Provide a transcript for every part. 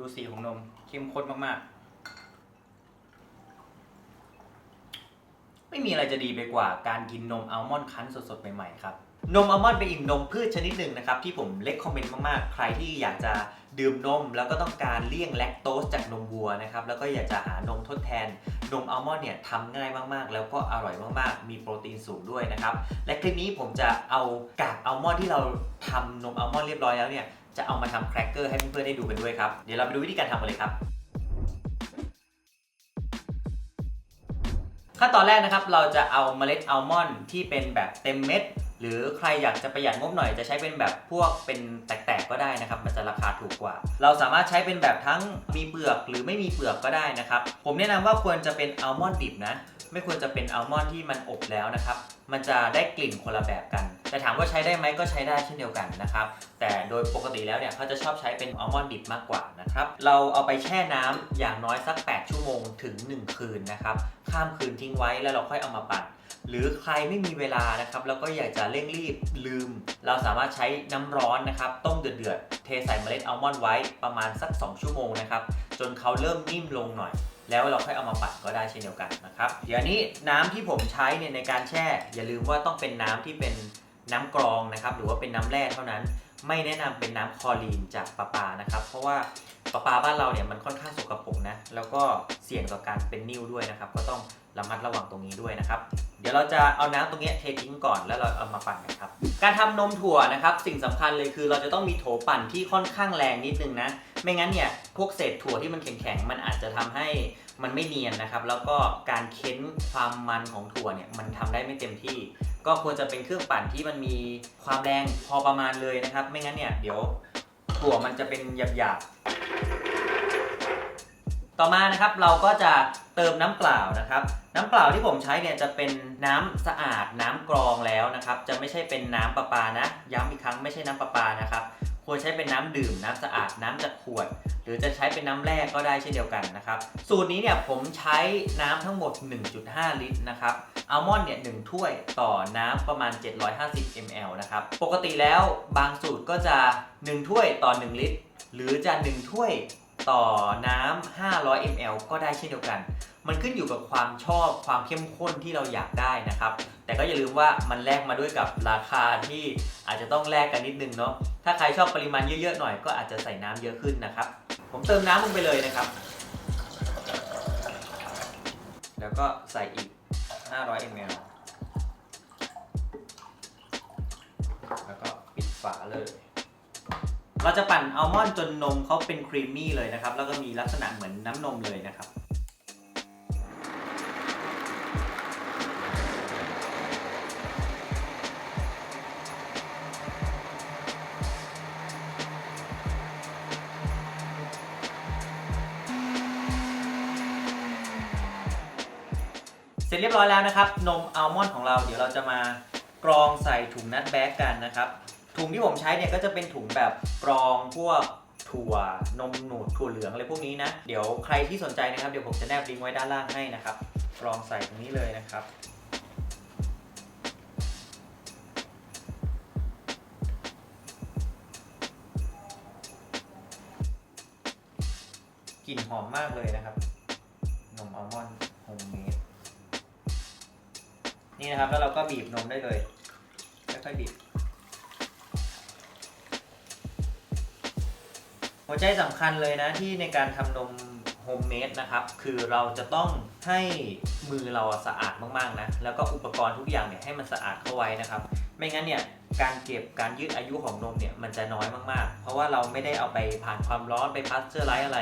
ดูสีของนมเข้มข้นมากๆ ไม่มีอะไรจะดีไปกว่าการกินนมอัลมอนด์คั้นสดๆ ใหม่ๆ ครับ นมอัลมอนด์เป็นอีกนมพืชชนิดหนึ่งนะครับ ที่ผมเล็กคอมเมนต์มากๆ ใครที่อยากจะดื่มนม แล้วก็ต้องการเลี่ยงแลคโตสจากนมวัวนะครับ แล้วก็อยากจะหานมทดแทน นมอัลมอนด์เนี่ยทำง่ายมากๆ แล้วก็อร่อยมากๆ มีโปรตีนสูงด้วยนะครับ และคลิปนี้ผมจะเอากากอัลมอนด์ที่เราทำนมอัลมอนด์เรียบร้อยแล้วเนี่ย จะเอามาทำแครกเกอร์ให้เพื่อนๆได้ดูกันด้วยครับ เดี๋ยวเราไปดูวิธีการทำกันเลยครับ ขั้นตอนแรกนะครับเราจะเอาเมล็ดอัลมอนด์ที่เป็นแบบเต็มเม็ด หรือใครอยากจะประหยัดงบหน่อยจะใช้เป็นแบบพวกเป็นแตกๆก็ได้นะครับ มันจะราคาถูกกว่า เราสามารถใช้เป็นแบบทั้งมีเปลือกหรือไม่มีเปลือกก็ได้นะครับ ผมแนะนำว่าควรจะเป็นอัลมอนด์ดิบนะ ไม่ควรจะเป็นอัลมอนด์ที่มันอบแล้วนะครับ มันจะได้กลิ่นคนละแบบกัน แต่ถามว่าใช้ได้ไหมก็ใช้ได้เช่นเดียวกันนะครับ แต่โดยปกติแล้วเนี่ยเขาจะชอบใช้เป็นอัลมอนด์ดิบมากกว่านะครับ เราเอาไปแช่น้ำอย่างน้อยสัก 8 ชั่วโมงถึง 1 คืนนะครับ ข้ามคืนทิ้งไว้แล้วเราค่อยเอามาปั่น หรือใครไม่มีเวลานะครับแล้วก็อยากจะเร่งรีบลืม เราสามารถใช้น้ำร้อนนะครับต้มเดือดๆเทใส่เมล็ดอัลมอนด์ไว้ประมาณสัก 2 ชั่วโมงนะครับจนเขาเริ่มนิ่มลงหน่อย แล้วเราค่อยเอามาปั่นก็ได้เช่นเดียวกันนะครับเดี๋ยวนี้น้ำที่ผมใช้เนี่ยในการแช่ อย่าลืมว่าต้องเป็นน้ำที่เป็นน้ำกรองนะครับหรือว่าเป็นน้ำแร่เท่านั้น ไม่แนะนำเป็นน้ำคอรีนจากประปานะครับ เพราะว่าประปาบ้านเราเนี่ยมันค่อนข้างสกปรกนะ แล้วก็เสี่ยงต่อการเป็นนิ่วด้วยนะครับ ก็ต้องระมัดระวังตรงนี้ด้วยนะครับ เดี๋ยวเราจะเอาน้ำตรงนี้เททิ้งก่อนแล้วเราเอามาปั่นกันครับ การทำนมถั่วนะครับ สิ่งสำคัญเลยคือเราจะต้องมีโถปั่นที่ค่อนข้างแรงนิดนึงนะ ไม่งั้นเนี่ยพวกเศษถั่วที่มันแข็งๆมันอาจจะทำให้มันไม่เนียนนะครับ แล้วก็การเค้นความมันของถั่วเนี่ยมันทำได้ไม่เต็มที่ ก็ควรจะเป็นเครื่องปั่นที่มันมีความแรงพอประมาณเลยนะครับ ไม่งั้นเนี่ยเดี๋ยวถั่วมันจะเป็นหยาบๆ ต่อมานะครับเราก็จะเติมน้ำเปล่านะครับ น้ำเปล่าที่ผมใช้เนี่ยจะเป็นน้ำสะอาดน้ำกรองแล้วนะครับ จะไม่ใช่เป็นน้ำประปานะ ย้ำอีกครั้งไม่ใช่น้ำประปานะครับควรใช้เป็นน้ำดื่มน้ำสะอาดน้ำจากขวด หรือจะใช้เป็นน้ำแร่ก็ได้เช่นเดียวกันนะครับ สูตรนี้เนี่ยผมใช้น้ำทั้งหมด 1.5 ลิตรนะครับ อัลมอนด์เนี่ยหถ้วยต่อน้ำประมาณ 750 ml นะครับ ปกติแล้วบางสูตรก็จะ 1 ถ้วยต่อ 1 ลิตร หรือจะ 1 ถ้วยต่อน้ำ500 ml ก็ได้เช่นเดียวกัน มันขึ้นอยู่กับความชอบความเข้มข้นที่เราอยากได้นะครับ แต่ก็อย่าลืมว่ามันแลกมาด้วยกับราคาที่อาจจะต้องแลกกันนิดนึงเนาะ ถ้าใครชอบปริมาณเยอะๆหน่อยก็อาจจะใส่น้ำเยอะขึ้นนะครับ ผมเติมน้ำลงไปเลยนะครับ แล้วก็ใส่อีก 500 ml แล้วก็ปิดฝาเลย เราจะปั่นอัลมอนด์จนนมเขาเป็นครีมมี่เลยนะครับ แล้วก็มีลักษณะเหมือนน้ำนมเลยนะครับ สร็จเรียบร้อยแล้วนะครับ นมอัลมอนด์ของเราเดี๋ยวเราจะมากรองใส่ถุงนัดแบ็กกันนะครับ ถุงที่ผมใช้เนี่ยก็จะเป็นถุงแบบกรองพวกถั่วนมหนูถั่วเหลืองอะไรพวกนี้นะ เดี๋ยวใครที่สนใจนะครับเดี๋ยวผมจะแนบลิงก์ไว้ด้านล่างให้นะครับกรองใส่ตรงนี้เลยนะครับกลิ่นหอมมากเลยนะครับ นมอัลมอนด์โฮมเมด นี่นะครับแล้วเราก็บีบนมได้เลยค่อยๆบีบ หัวใจสำคัญเลยนะที่ในการทำนมโฮมเมดนะครับ คือเราจะต้องให้มือเราสะอาดมากๆนะ แล้วก็อุปกรณ์ทุกอย่างเนี่ยให้มันสะอาดเข้าไว้นะครับ ไม่งั้นเนี่ยการเก็บการยืดอายุของนมเนี่ยมันจะน้อยมากๆ เพราะว่าเราไม่ได้เอาไปผ่านความร้อนไปพัสเจอร์ไลท์อะไร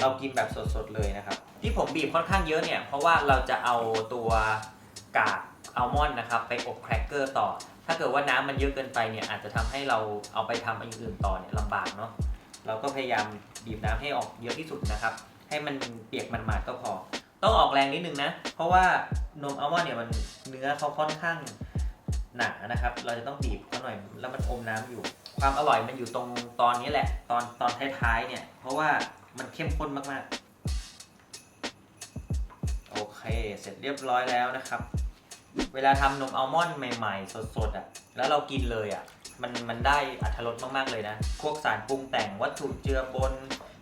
เรากินแบบสดๆเลยนะครับ ที่ผมบีบค่อนข้างเยอะเนี่ยเพราะว่าเราจะเอาตัวกาก อัลมอนด์นะครับไปอบแครกเกอร์ต่อ ถ้าเกิดว่าน้ำมันเยอะเกินไปเนี่ยอาจจะทำให้เราเอาไปทำอย่างอื่นต่อเนี่ยลำบากเนาะเราก็พยายามบีบน้ำให้ออกเยอะที่สุดนะครับ ให้มันเปียกมันมาดก็พอ ต้องออกแรงนิดนึงนะ เพราะว่านมอัลมอนด์เนี่ยมันเนื้อเขาค่อนข้างหนานะครับ เราจะต้องบีบเขาหน่อยแล้วมันอมน้ำอยู่ ความอร่อยมันอยู่ตรงตอนนี้แหละ ตอนตอนท้ายๆเนี่ย เพราะว่ามันเข้มข้นมากๆ โอเค เสร็จเรียบร้อยแล้วนะครับ เวลาทำนมอัลมอนด์ใหม่ๆ สดๆอะ แล้วเรากินเลยอะ มันมันได้อัตรสมากๆเลยนะ พวกสารปรุงแต่งวัตถุเจือปน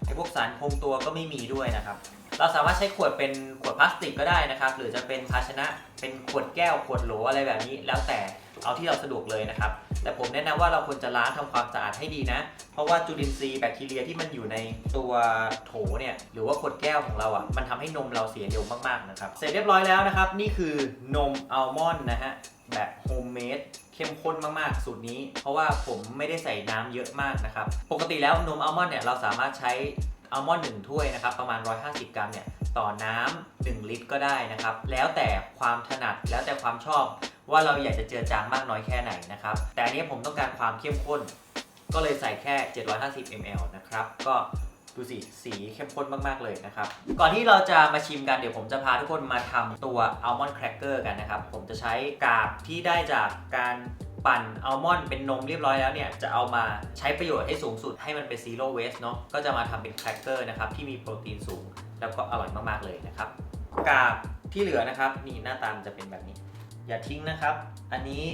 ไอพวกสารคงตัวก็ไม่มีด้วยนะครับ เราสามารถใช้ขวดเป็นขวดพลาสติกก็ได้นะครับ หรือจะเป็นภาชนะเป็นขวดแก้วขวดโหลอะไรแบบนี้แล้วแต่ เอาที่เราสะดวกเลยนะครับ แต่ผมแนะนำว่าเราควรจะล้างทำความสะอาดให้ดีนะ เพราะว่าจุลินทรีย์แบคทีเรียที่มันอยู่ในตัวโถเนี่ยหรือว่าขวดแก้วของเราอะมันทำให้นมเราเสียเร็วมากๆนะครับ เสร็จเรียบร้อยแล้วนะครับ นี่คือนมอัลมอนด์นะฮะแบบโฮมเมดเข้มข้นมากๆ สูตรนี้ เพราะว่าผมไม่ได้ใส่น้ำเยอะมากนะครับ ปกติแล้วนมอัลมอนด์เนี่ยเราสามารถใช้อัลมอนด์หนึ่งถ้วยนะครับประมาณ 150 กรัมเนี่ย ต่อน้ำ1ลิตรก็ได้นะครับ แล้วแต่ความถนัดแล้วแต่ความชอบ ว่าเราอยากจะเจือจางมากน้อยแค่ไหนนะครับ แต่อันนี้ผมต้องการความเข้มข้น ก็เลยใส่แค่ 750 ml นะครับ ก็ดูสิ สีเข้มข้นมาก ๆ เลยนะครับ ก่อนที่เราจะมาชิมกัน เดี๋ยวผมจะพาทุกคนมาทำตัวอัลมอนด์แครกเกอร์กันนะครับ ผมจะใช้กากที่ได้จากการปั่นอัลมอนด์เป็นนมเรียบร้อยแล้วเนี่ย จะเอามาใช้ประโยชน์ให้สูงสุดให้มันเป็นซีโร่เวสเนาะก็จะมาทำเป็นแครกเกอร์นะครับ ที่มีโปรตีนสูง แล้วก็อร่อยมากๆเลยนะครับ กากที่เหลือนะครับนี่หน้าตามนจะเป็นแบบนี้ อย่าทิ้งนะครับ อันนี้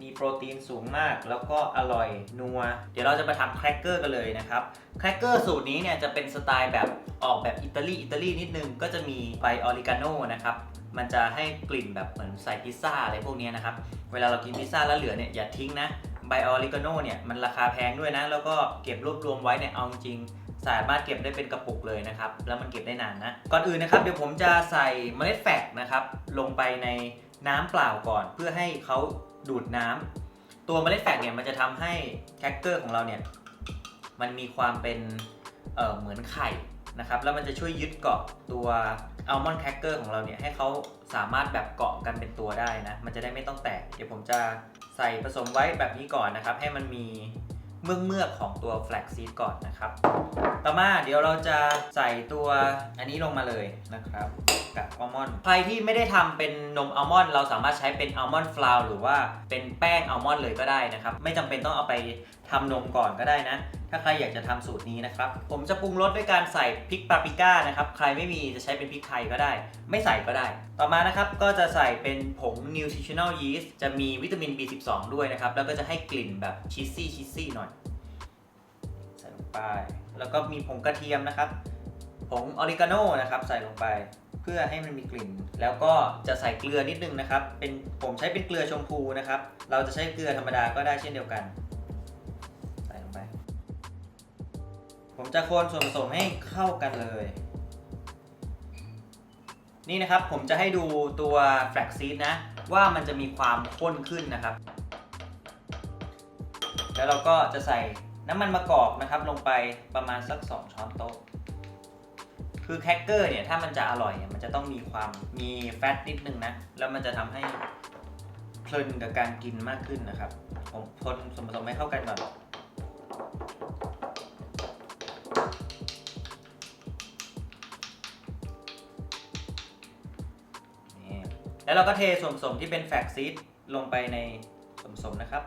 มีโปรตีนสูงมากแล้วก็อร่อยนัว เดี๋ยวเราจะมาทำแครกเกอร์กันเลยนะครับแครกเกอร์สูตรนี้เนี่ยจะเป็นสไตล์แบบออกแบบอิตาลีอิตาลีนิดนึง ก็จะมีใบออริกาโนนะครับ มันจะให้กลิ่นแบบเหมือนใส่พิซซ่าอะไรพวกนี้นะครับ เวลาเรากินพิซซ่าแล้วเหลือเนี่ยอย่าทิ้งนะใบออริกาโนเนี่ยมันราคาแพงด้วยนะ แล้วก็เก็บรวบรวมไว้เนี่ยเอาจริง สามารถเก็บได้เป็นกระปุกเลยนะครับ แล้วมันเก็บได้นานนะ ก่อนอื่นนะครับเดี๋ยวผมจะใส่เมล็ดแฟกนะครับลงไปในน้ำเปล่าก่อน เพื่อให้เขาดูดน้ำตัวเมล็ดแฟกเนี่ยมันจะทำให้แครกเกอร์ของเราเนี่ยมันมีความเป็นเเหมือนไข่นะครับแล้วมันจะช่วยยึดเกาะตัวอัลมอนด์แครกเกอร์ของเราเนี่ยให้เขาสามารถแบบเกาะกันเป็นตัวได้นะ มันจะได้ไม่ต้องแตก เดี๋ยวผมจะใส่ผสมไว้แบบนี้ก่อนนะครับ ให้มันมี เมือกเมือกของตัวแฟลกซีดก่อนนะครับ ต่อมาเดี๋ยวเราจะใส่ตัวอันนี้ลงมาเลยนะครับ กับอัลมอนด์ใครที่ไม่ได้ทำเป็นนมอัลมอนด์เราสามารถใช้เป็นอัลมอนด์ฟลาวหรือว่าเป็นแป้งอัลมอนด์เลยก็ได้นะครับ ไม่จำเป็นต้องเอาไปทำนมก่อนก็ได้นะ ถ้าใครอยากจะทำสูตรนี้นะครับ ผมจะปรุงรสด้วยการใส่พริกปาปริก้านะครับ ใครไม่มีจะใช้เป็นพริกไทยก็ได้ ไม่ใส่ก็ได้ ต่อมานะครับก็จะใส่เป็นผง nutritional yeast จะมีวิตามิน B12 ด้วยนะครับ แล้วก็จะให้กลิ่นแบบชีสซี่ชีสซี่หน่อย ใส่ลงไป แล้วก็มีผงกระเทียมนะครับ ผงออริกาโนนะครับใส่ลงไป เพื่อให้มันมีกลิ่น แล้วก็จะใส่เกลือนิดนึงนะครับ เป็นผมใช้เป็นเกลือชมพูนะครับ เราจะใช้เกลือธรรมดาก็ได้เช่นเดียวกัน ใส่ลงไป ผมจะคนส่วนผสมให้เข้ากันเลย นี่นะครับผมจะให้ดูตัวแฟลกซีดนะ ว่ามันจะมีความข้นขึ้นนะครับ แล้วเราก็จะใส่น้ำมันมะกอกนะครับ ลงไปประมาณสัก 2 ช้อนโต๊ะ คือแครกเกอร์เนี่ยถ้ามันจะอร่อยเนี่ยมันจะต้องมีความมีแฟตนิดนึงนะ แล้วมันจะทำให้เพลินกับการกินมากขึ้นนะครับ ผมคนส่วนผสมให้เข้ากันก่อนนี่แล้วเราก็เทส่วนผสมที่เป็นแฟกซีดลงไปในส่วนผสมนะครับ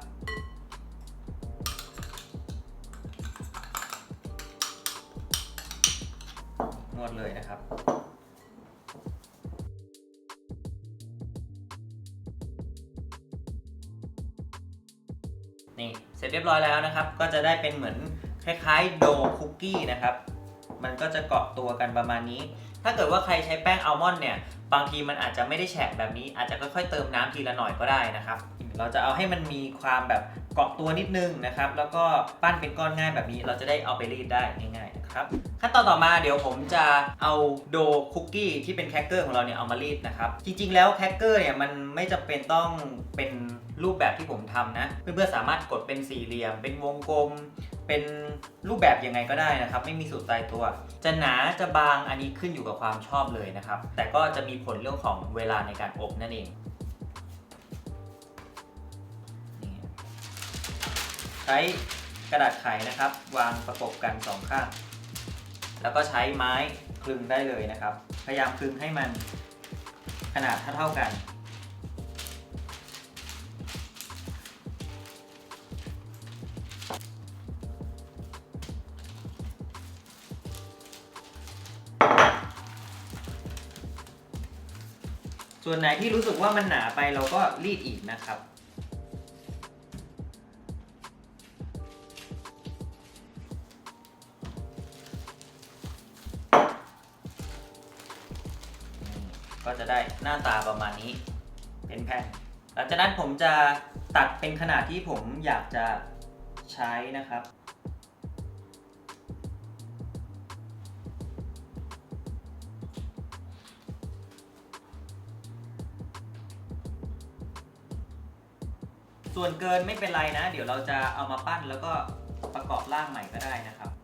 เลยนะครับ นี่เสร็จเรียบร้อยแล้วนะครับ ก็จะได้เป็นเหมือนคล้ายๆโดคุกกี้นะครับ มันก็จะเกาะตัวกันประมาณนี้ ถ้าเกิดว่าใครใช้แป้งอัลมอนด์เนี่ย บางทีมันอาจจะไม่ได้แฉะแบบนี้ อาจจะค่อยๆเติมน้ำทีละหน่อยก็ได้นะครับ เราจะเอาให้มันมีความแบบเกาะตัวนิดนึงนะครับ แล้วก็ปั้นเป็นก้อนง่ายแบบนี้ เราจะได้เอาไปรีดได้ง่ายๆนะครับขั้นตอนต่อมาเดี๋ยวผมจะเอาโดคุกกี้ที่เป็นแครกเกอร์ของเราเนี่ยเอามารีดนะครับ จริง ๆ แล้วแครกเกอร์เนี่ยมันไม่จำเป็นต้องเป็นรูปแบบที่ผมทำนะ เพื่อนๆสามารถกดเป็นสี่เหลี่ยม เป็นวงกลม เป็นรูปแบบยังไงก็ได้นะครับ ไม่มีสูตรตายตัว จะหนาจะบางอันนี้ขึ้นอยู่กับความชอบเลยนะครับ แต่ก็จะมีผลเรื่องของเวลาในการอบนั่นเอง ใช้กระดาษไขนะครับ วางประกบกันสองข้างแล้วก็ใช้ไม้คลึงได้เลยนะครับ พยายามคลึงให้มันขนาดเท่าๆกัน ส่วนไหนที่รู้สึกว่ามันหนาไปเราก็รีดอีกนะครับ ได้หน้าตาประมาณนี้ เป็นแผ่น หลังจากนั้นผมจะตัดเป็นขนาดที่ผมอยากจะใช้นะครับ ส่วนเกินไม่เป็นไรนะ เดี๋ยวเราจะเอามาปั้นแล้วก็ประกอบร่างใหม่ก็ได้นะครับ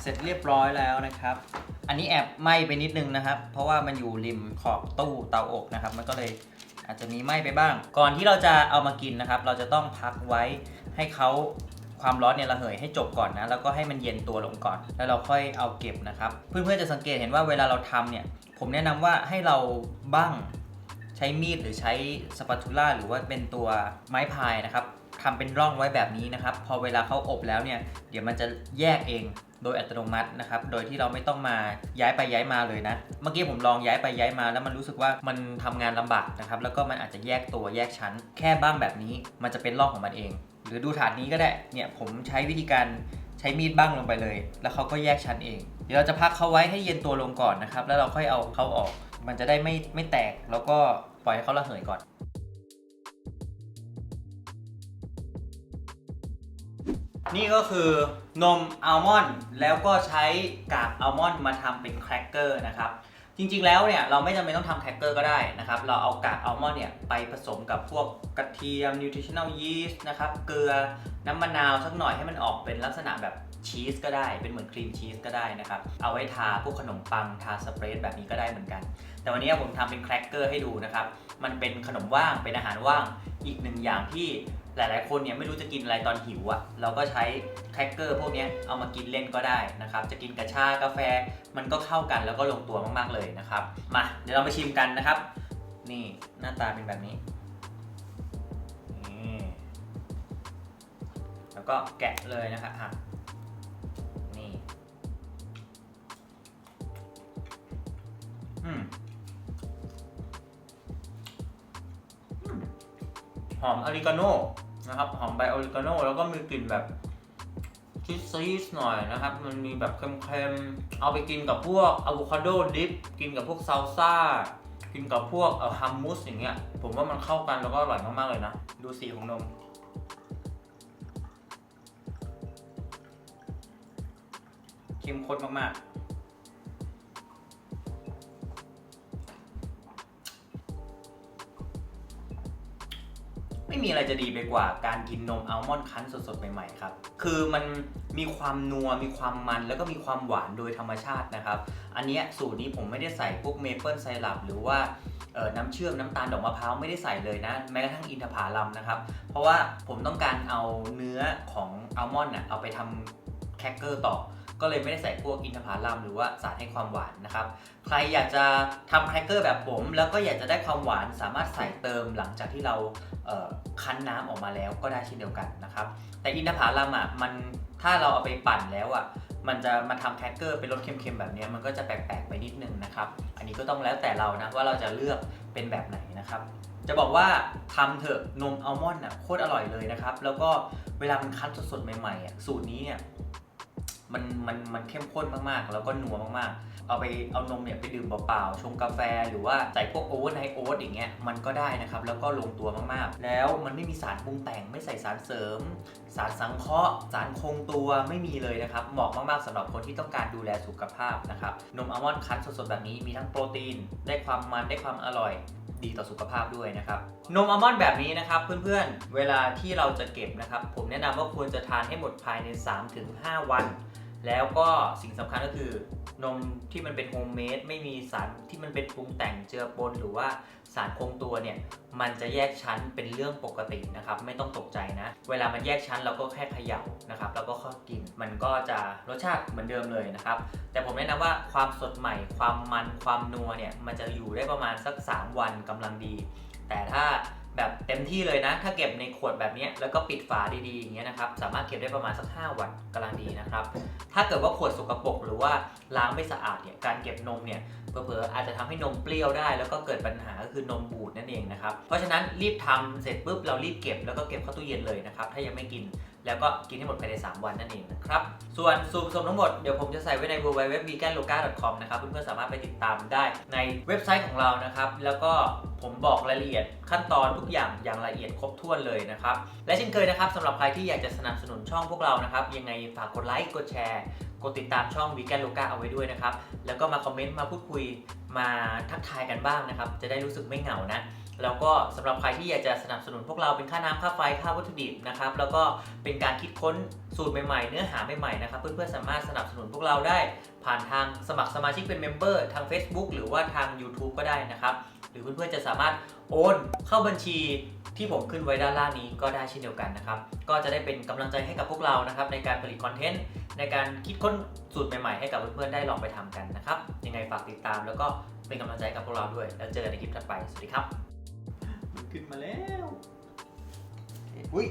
เสร็จเรียบร้อยแล้วนะครับ อันนี้แอบไหม้ไปนิดนึงนะครับ เพราะว่ามันอยู่ริมขอบตู้เตาอบนะครับ มันก็เลยอาจจะมีไหม้ไปบ้าง ก่อนที่เราจะเอามากินนะครับ เราจะต้องพักไว้ให้เขาความร้อนเนี่ยระเหยให้จบก่อนนะ แล้วก็ให้มันเย็นตัวลงก่อน แล้วเราค่อยเอาเก็บนะครับ เพื่อนๆจะสังเกตเห็นว่าเวลาเราทำเนี่ย ผมแนะนำว่าให้เราบ้างใช้มีดหรือใช้สปาตูล่าหรือว่าเป็นตัวไม้พายนะครับ ทำเป็นร่องไว้แบบนี้นะครับ พอเวลาเขาอบแล้วเนี่ย เดี๋ยวมันจะแยกเองโดยอัตโนมัตินะครับ โดยที่เราไม่ต้องมาย้ายไปย้ายมาเลยนะ เมื่อกี้ผมลองย้ายไปย้ายมา แล้วมันรู้สึกว่ามันทำงานลำบากนะครับ แล้วก็มันอาจจะแยกตัวแยกชั้น แค่บ้างแบบนี้ มันจะเป็นร่องของมันเอง หรือดูถาดนี้ก็ได้ เนี่ยผมใช้วิธีการใช้มีดบ้างลงไปเลย แล้วเขาก็แยกชั้นเอง เดี๋ยวเราจะพักเขาไว้ให้เย็นตัวลงก่อนนะครับ แล้วเราค่อยเอาเขาออก มันจะได้ไม่ไม่แตก แล้วก็ปล่อยให้เขาระเหยก่อน นี่ก็คือนมอัลมอนด์แล้วก็ใช้กากอัลมอนด์มาทำเป็นแครกเกอร์นะครับ จริงๆแล้วเนี่ยเราไม่จำเป็นต้องทำแครกเกอร์ก็ได้นะครับ เราเอากากอัลมอนด์เนี่ยไปผสมกับพวกกระเทียม nutritional yeast นะครับเกลือน้ำมะนาวสักหน่อยให้มันออกเป็นลักษณะแบบชีสก็ได้เป็นเหมือนครีมชีสก็ได้นะครับ เอาไว้ทาพวกขนมปังทาสเปรดแบบนี้ก็ได้เหมือนกัน แต่วันนี้ผมทำเป็นแครกเกอร์ให้ดูนะครับ มันเป็นขนมว่างเป็นอาหารว่างอีกหนึ่งอย่างที่หลายๆ คนเนี่ยไม่รู้จะกินอะไรตอนหิวอะ่ะ เราก็ใช้แครกเกอร์พวกนี้เอามากินเล่นก็ได้นะครับ จะกินกับชากาแฟมันก็เข้ากันแล้วก็ลงตัวมากๆเลยนะครับ มาเดี๋ยวเรามาชิมกันนะครับ นี่หน้าตาเป็นแบบนี้นี่แล้วก็แกะเลยนะครับอะนี่ อืม หอมออริกาโน่นะครับหอมใบออริกาโน่แล้วก็มีกลิ่นแบบชีสซีสหน่อยนะครับ มันมีแบบเค็มๆ เอาไปกินกับพวกอะโวคาโดดิฟกินกับพวกซาลซ่า กินกับพวกเอ่อฮัมมุสอย่างเงี้ย ผมว่ามันเข้ากันแล้วก็อร่อยมากๆเลยนะ ดูสีของนม เข้มข้นมากๆ ไม่มีอะไรจะดีไปกว่าการกินนมอัลมอนด์คั้นสดๆ ใหม่ๆครับ คือมันมีความนัวมีความมันแล้วก็มีความหวานโดยธรรมชาตินะครับ อันนี้สูตรนี้ผมไม่ได้ใส่พวกเมเปิลไซรัปหรือว่าน้ำเชื่อมน้ำตาลดอกมะพร้าวไม่ได้ใส่เลยนะ แม้กระทั่งอินทผลัมนะครับ เพราะว่าผมต้องการเอาเนื้อของอัลมอนด์น่ะเอาไปทำแครกเกอร์ต่อ ก็เลยไม่ได้ใส่พวกอินทผลัมหรือว่าสารให้ความหวานนะครับ ใครอยากจะทำแครกเกอร์แบบผม แล้วก็อยากจะได้ความหวานสามารถใส่เติมหลังจากที่เราเคั้นน้ำออกมาแล้วก็ได้เช่นเดียวกันนะครับ แต่อินทผลัมอะมันถ้าเราเอาไปปั่นแล้วอะมันจะมาทำแครกเกอร์เป็นรสเค็มๆแบบนี้มันก็จะแปลกๆไปนิดนึงนะครับ อันนี้ก็ต้องแล้วแต่เรานะว่าเราจะเลือกเป็นแบบไหนนะครับจะบอกว่าทำเถอะนมอัลมอนด์อะโคตรอร่อยเลยนะครับ แล้วก็เวลามันคั้นสดๆใหม่ๆอะสูตรนี้เนี่ย มันมันมันเข้มข้นมากๆ แล้วก็นัวมากๆ เอาไปเอานมเนี่ยไปดื่มเปล่าๆ ชงกาแฟหรือว่าใส่พวกโอเวอร์ไนท์โอ๊ตอย่างเงี้ยมันก็ได้นะครับ แล้วก็ลงตัวมากๆ แล้วมันไม่มีสารปรุงแต่งไม่ใส่สารเสริม สารสังเคราะห์ สารคงตัวไม่มีเลยนะครับ เหมาะมากๆสำหรับคนที่ต้องการดูแลสุขภาพนะครับ นมอัลมอนด์คั้นสดๆแบบนี้มีทั้งโปรตีน ได้ความมันได้ความอร่อย ดีต่อสุขภาพด้วยนะครับนมอัลมอนด์แบบนี้นะครับเพื่อนๆ เวลาที่เราจะเก็บนะครับ ผมแนะนำว่าควรจะทานให้หมดภายใน 3-5 วัน แล้วก็สิ่งสำคัญก็คือนมที่มันเป็นโฮมเมดไม่มีสารที่มันเป็นปรุงแต่งเจือปนหรือว่าสารคงตัวเนี่ยมันจะแยกชั้นเป็นเรื่องปกตินะครับ ไม่ต้องตกใจนะ เวลามันแยกชั้นเราก็แค่เขย่านะครับแล้วก็เข้ากิน มันก็จะรสชาติเหมือนเดิมเลยนะครับ แต่ผมแนะนำว่าความสดใหม่ ความมันความนัวเนี่ยมันจะอยู่ได้ประมาณสัก 3 วันกำลังดี แต่ถ้า แบบเต็มที่เลยนะ ถ้าเก็บในขวดแบบนี้แล้วก็ปิดฝาดีๆอย่างเงี้ยนะครับ สามารถเก็บได้ประมาณสัก 5 วันกำลังดีนะครับ ถ้าเกิดว่าขวดสกปรกหรือว่าล้างไม่สะอาดเนี่ย การเก็บนมเนี่ยเผลอๆอาจจะทำให้นมเปรี้ยวได้ แล้วก็เกิดปัญหาก็คือนมบูดนั่นเองนะครับ เพราะฉะนั้นรีบทำเสร็จปุ๊บเรารีบเก็บแล้วก็เก็บเข้าตู้เย็นเลยนะครับ ถ้ายังไม่กิน แล้วก็กินให้หมดภายใน 3 วันนั่นเองนะครับ ส่วนสูตรผสมทั้งหมด เดี๋ยวผมจะใส่ไว้ใน www.veganloga.com นะครับ เพื่อนๆสามารถไปติดตามได้ในเว็บไซต์ของเรานะครับ แล้วก็ผมบอกรายละเอียดขั้นตอนทุกอย่างอย่างละเอียดครบถ้วนเลยนะครับ และเช่นเคยนะครับสำหรับใครที่อยากจะสนับสนุนช่องพวกเรานะครับ ยังไงฝากกดไลค์กดแชร์ กดติดตามช่อง Vegan Loga เอาไว้ด้วยนะครับ แล้วก็มาคอมเมนต์มาพูดคุยมาทักทายกันบ้างนะครับ จะได้รู้สึกไม่เหงานะ แล้วก็สำหรับใครที่อยากจะสนับสนุนพวกเราเป็นค่าน้ำค่าไฟค่าวัตถุดิบนะครับแล้วก็เป็นการคิดค้นสูตรใหม่ๆ เนื้อหาใหม่ๆนะครับเพื่อนๆสามารถสนับสนุนพวกเราได้ ผ่านทางสมัครสมาชิกเป็นเมมเบอร์ทาง Facebook หรือว่าทาง YouTube ก็ได้นะครับ หรือเพื่อนๆจะสามารถโอนเข้าบัญชีที่ผมขึ้นไว้ด้านล่างนี้ก็ได้เช่นเดียวกันนะครับ ก็จะได้เป็นกำลังใจให้กับพวกเรานะครับในการผลิตคอนเทนต์ในการคิดค้นสูตรใหม่ๆ ให้กับเพื่อนๆได้ลองไปทำกันนะครับ ยังไงฝากติดตามแล้วก็เป็นกำลังใจกับพวกเราด้วย แล้วเจอกันในคลิปถัดไป สวัสดีครับ ขึ้นมาแล้ว อุ้ย